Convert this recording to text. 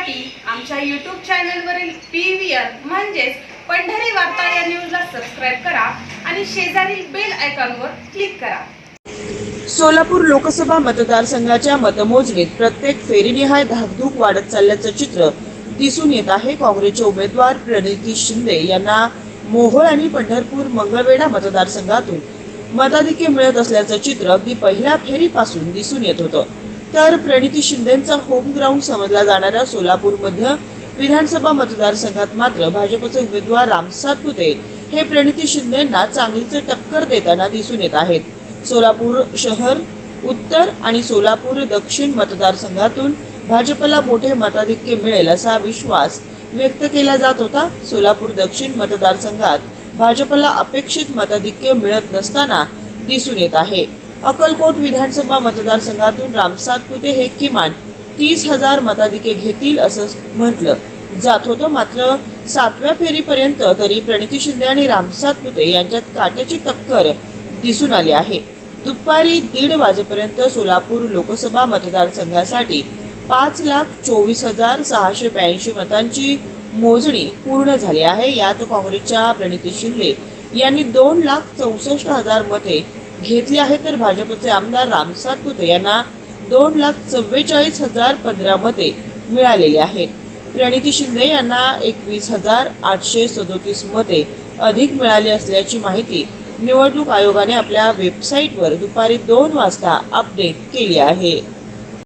पाहण्यासाठी आमच्या YouTube चॅनलवरील P V म्हणजेच पंढरी वार्ता या न्यूजला सबस्क्राईब करा आणि शेजारील बेल आयकॉनवर क्लिक करा. सोलापूर लोकसभा मतदारसंघाच्या मतमोजणीत प्रत्येक फेरीनिहाय धाकधूक वाढत चालल्याचं चित्र दिसून येत आहे. काँग्रेसचे उमेदवार प्रणिती शिंदे यांना मोहोळ आणि पंढरपूर मंगळवेढा मतदारसंघातून मताधिक्य मिळत असल्याचं चित्र अगदी पहिल्या फेरीपासून दिसून येत होतं. तर प्रणिती शिंदेचा होम ग्राउंड समजला जाणाऱ्या सोलापूरमध्ये. विधानसभा मतदारसंघात मात्र भाजपचे उमेदवार राम सातपुते हे प्रणिती शिंदेंना चांगलीचे टक्कर देताना दिसून येत आहेत. सोलापूर शहर उत्तर आणि सोलापूर दक्षिण मतदारसंघातून भाजपला मोठे मताधिक्य मिळेल असा विश्वास व्यक्त केला जात होता. सोलापूर दक्षिण मतदारसंघात भाजपला अपेक्षित मताधिक्य मिळत नसताना दिसून येत आहे. अक्कलकोट विधानसभा मतदारसंघातून रामसातपुते हे किमान तीस हजार मताधिके घेतील असं म्हटलं. जात होतं मात्र सातव्या फेरीपर्यंत तरी प्रणिती शिंदे आणि रामसातपुते यांच्यात काट्याची टक्कर दिसून आली आहे. दुपारी दीड वाजेपर्यंत सोलापूर लोकसभा मतदारसंघासाठी पाच लाख चोवीस हजार सहाशे ब्याऐंशी मतांची मोजणी पूर्ण झाली आहे. यात काँग्रेसच्या प्रणिती शिंदे यांनी दोन लाख चौसष्ट हजार मते घेतली आहे तर भाजपचे आमदार राम तुते यांना दोन लाख चव्वेचाळीस हजार पंधरा मते मिळालेली आहेत. प्रणिती शिंदे यांना एकवीस हजार आठशे सदोतीस मते अधिक मिळाली असल्याची माहिती निवडणूक आयोगाने आपल्या वेबसाईटवर दुपारी दोन वाजता अपडेट केली आहे.